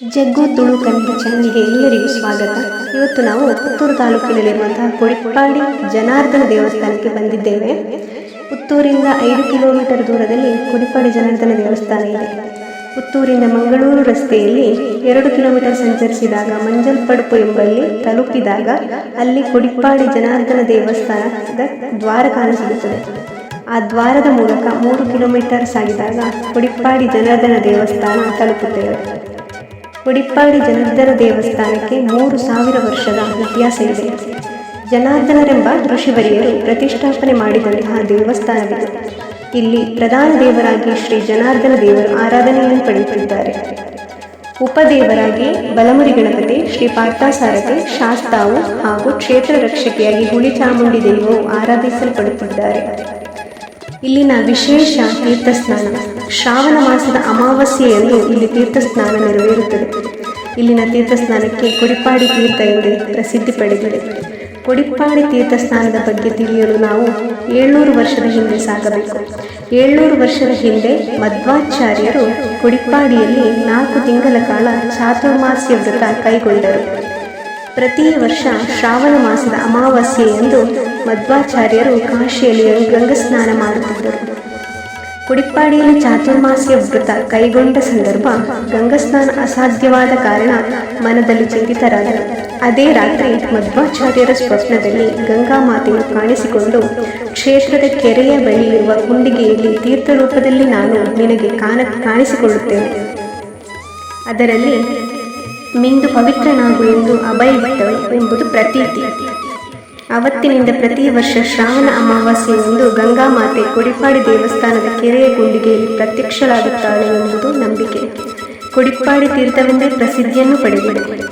ಜಗ್ಗು ತುಳು ಕನ್ನಡ ಚಾನಲ್ಗೆ ಎಲ್ಲರಿಗೂ ಸ್ವಾಗತ. ಇವತ್ತು ನಾವು ಪುತ್ತೂರು ತಾಲೂಕಿನಲ್ಲಿರುವಂತಹ ಕೊಡಿಪ್ಪಾಡಿ ಜನಾರ್ದನ ದೇವಸ್ಥಾನಕ್ಕೆ ಬಂದಿದ್ದೇವೆ. ಪುತ್ತೂರಿಂದ ಐದು ಕಿಲೋಮೀಟರ್ ದೂರದಲ್ಲಿ ಕೊಡಿಪ್ಪಾಡಿ ಜನಾರ್ದನ ದೇವಸ್ಥಾನ ಇದೆ. ಪುತ್ತೂರಿನ ಮಂಗಳೂರು ರಸ್ತೆಯಲ್ಲಿ ಎರಡು ಕಿಲೋಮೀಟರ್ ಸಂಚರಿಸಿದಾಗ ಮಂಜಲ್ಪಡುಪು ಎಂಬಲ್ಲಿ ತಲುಪಿದಾಗ ಅಲ್ಲಿ ಕೊಡಿಪ್ಪಾಡಿ ಜನಾರ್ದನ ದೇವಸ್ಥಾನದ ದ್ವಾರ ಕಾಣಸಿಗುತ್ತದೆ ಆ ದ್ವಾರದ ಮೂಲಕ ಮೂರು ಕಿಲೋಮೀಟರ್ ಸಾಗಿದಾಗ ಕೊಡಿಪ್ಪಾಡಿ ಜನಾರ್ದನ ದೇವಸ್ಥಾನ ತಲುಪುತ್ತೇವೆ. ಕೊಡಿಪ್ಪಾಡಿ ಜನಾರ್ದನ ದೇವಸ್ಥಾನಕ್ಕೆ ಮೂರು ಸಾವಿರ ವರ್ಷದ ಇತಿಹಾಸ ಇದೆ ಜನಾರ್ದನರೆಂಬ ಋಷಿವರಿಯರು ಪ್ರತಿಷ್ಠಾಪನೆ ಮಾಡಿದಂತಹ ದೇವಸ್ಥಾನವಿದೆ. ಇಲ್ಲಿ ಪ್ರಧಾನ ದೇವರಾಗಿ ಶ್ರೀ ಜನಾರ್ದನ ದೇವರು ಆರಾಧನೆಯನ್ನು ಪಡೆಯುತ್ತಿದ್ದಾರೆ. ಉಪದೇವರಾಗಿ ಬಲಮುರಿ ಗಣಪತಿ, ಶ್ರೀ ಪಾರ್ಥಸಾರಥಿ, ಶಾಸ್ತಾವು ಹಾಗೂ ಕ್ಷೇತ್ರ ರಕ್ಷಕಿಯಾಗಿ ಹುಳಿ ಚಾಮುಂಡಿ ದೇವರು ಆರಾಧಿಸಲ್ಪಡುತ್ತಿದ್ದಾರೆ. ಇಲ್ಲಿನ ವಿಶೇಷ ತೀರ್ಥಸ್ನಾನ ಶ್ರಾವಣ ಮಾಸದ ಅಮಾವಾಸ್ಯೆಯಂದು ಇಲ್ಲಿ ತೀರ್ಥಸ್ನಾನ ನೆರವೇರುತ್ತದೆ. ಇಲ್ಲಿನ ತೀರ್ಥಸ್ನಾನಕ್ಕೆ ಕೊಡಿಪಾಡಿ ತೀರ್ಥ ಎಂದೇ ಪ್ರಸಿದ್ಧಿ ಪಡೆದಿದೆ. ಕೊಡಿಪಾಡಿ ತೀರ್ಥಸ್ನಾನದ ಬಗ್ಗೆ ತಿಳಿಯಲು ನಾವು ಏಳ್ನೂರು ವರ್ಷದ ಹಿಂದೆ ಸಾಗಬೇಕು. ಏಳ್ನೂರು ವರ್ಷದ ಹಿಂದೆ ಮಧ್ವಾಚಾರ್ಯರು ಕೊಡಿಪಾಡಿಯಲ್ಲಿ ನಾಲ್ಕು ತಿಂಗಳ ಕಾಲ ಚಾತುರ್ಮಾಸ್ಯ ವ್ರತ ಕೈಗೊಂಡರು. ಪ್ರತಿ ವರ್ಷ ಶ್ರಾವಣ ಮಾಸದ ಅಮಾವಾಸ್ಯೆಯಂದು ಮಧ್ವಾಚಾರ್ಯರು ಕಾಶಿಯಲ್ಲಿ ಗಂಗಸ್ನಾನ ಮಾಡುತ್ತಿದ್ದರು. ಕುಡಿಪ್ಪಾಡಿಯಲ್ಲಿ ಚಾತುರ್ಮಾಸ್ಯ ವೃತ ಕೈಗೊಂಡ ಸಂದರ್ಭ ಗಂಗಸ್ನಾನ ಅಸಾಧ್ಯವಾದ ಕಾರಣ ಮನದಲ್ಲಿ ಚಿಂತಿತರಾದರು. ಅದೇ ರಾತ್ರಿ ಮಧ್ವಾಚಾರ್ಯರ ಸ್ವಪ್ನದಲ್ಲಿ ಗಂಗಾ ಮಾತೆಯು ಕಾಣಿಸಿಕೊಂಡು, ಕ್ಷೇತ್ರದ ಕೆರೆಯ ಬಳಿ ಇರುವ ಕುಂಡಿಗೆಯಲ್ಲಿ ತೀರ್ಥರೂಪದಲ್ಲಿ ನಾನು ನಿನಗೆ ಕಾಣ, ಕಾಣಿಸಿಕೊಳ್ಳುತ್ತೇನೆ. ಅದರಲ್ಲಿ ಮಿಂದು ಪವಿತ್ರನಾಗು ಎಂದು ಅಭಯ ಬಿಟ್ಟಳು ಎಂಬುದು ಪ್ರತೀತಿ. ಅವತ್ತಿನಿಂದ ಪ್ರತಿ ವರ್ಷ ಶ್ರಾವಣ ಅಮಾವಾಸ್ಯೆಯಂದು ಗಂಗಾ ಮಾತೆ ಕೊಡಿಪಾಡಿ ದೇವಸ್ಥಾನದ ಕೆರೆಯ ಗುಂಡಿಗೆಯಲ್ಲಿ ಪ್ರತ್ಯಕ್ಷಳಾಗುತ್ತಾಳೆ ಎಂಬುದು ನಂಬಿಕೆ. ಕೊಡಿಪಾಡಿ ತೀರ್ಥವೆಂದೇ ಪ್ರಸಿದ್ಧಿಯನ್ನು ಪಡೆದಿದೆ.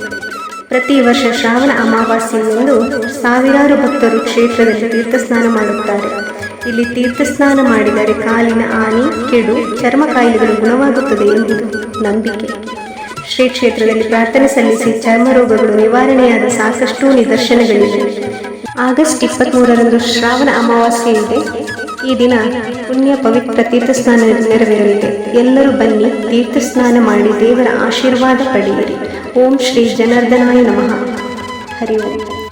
ಪ್ರತಿ ವರ್ಷ ಶ್ರಾವಣ ಅಮಾವಾಸ್ಯೆಯಂದು ಸಾವಿರಾರು ಭಕ್ತರು ಕ್ಷೇತ್ರದಲ್ಲಿ ತೀರ್ಥಸ್ನಾನ ಮಾಡುತ್ತಾರೆ. ಇಲ್ಲಿ ತೀರ್ಥಸ್ನಾನ ಮಾಡಿದರೆ ಕಾಲಿನ ಆನೆ ಕೆಡು, ಚರ್ಮ ಕಾಯಿಲೆಗಳು ಗುಣವಾಗುತ್ತದೆ ಎಂಬುದು ನಂಬಿಕೆ. ಶ್ರೀ ಕ್ಷೇತ್ರದಲ್ಲಿ ಪ್ರಾರ್ಥನೆ ಸಲ್ಲಿಸಿ ಚರ್ಮ ರೋಗಗಳು ನಿವಾರಣೆಯಾದ ಸಾಕಷ್ಟು ನಿದರ್ಶನಗಳಿವೆ. ಆಗಸ್ಟ್ ಇಪ್ಪತ್ತ್ಮೂರರಂದು ಶ್ರಾವಣ ಅಮಾವಾಸ್ಯೆ ಇದೆ. ಈ ದಿನ ಪುಣ್ಯ ಪವಿತ್ರ ತೀರ್ಥಸ್ನಾನ ನೆರವೇರಲಿದೆ. ಎಲ್ಲರೂ ಬನ್ನಿ, ತೀರ್ಥಸ್ನಾನ ಮಾಡಿ ದೇವರ ಆಶೀರ್ವಾದ ಪಡೆಯಿರಿ. ಓಂ ಶ್ರೀ ಜನಾರ್ದನಾಯ ನಮಃ. ಹರಿ ಓಂ.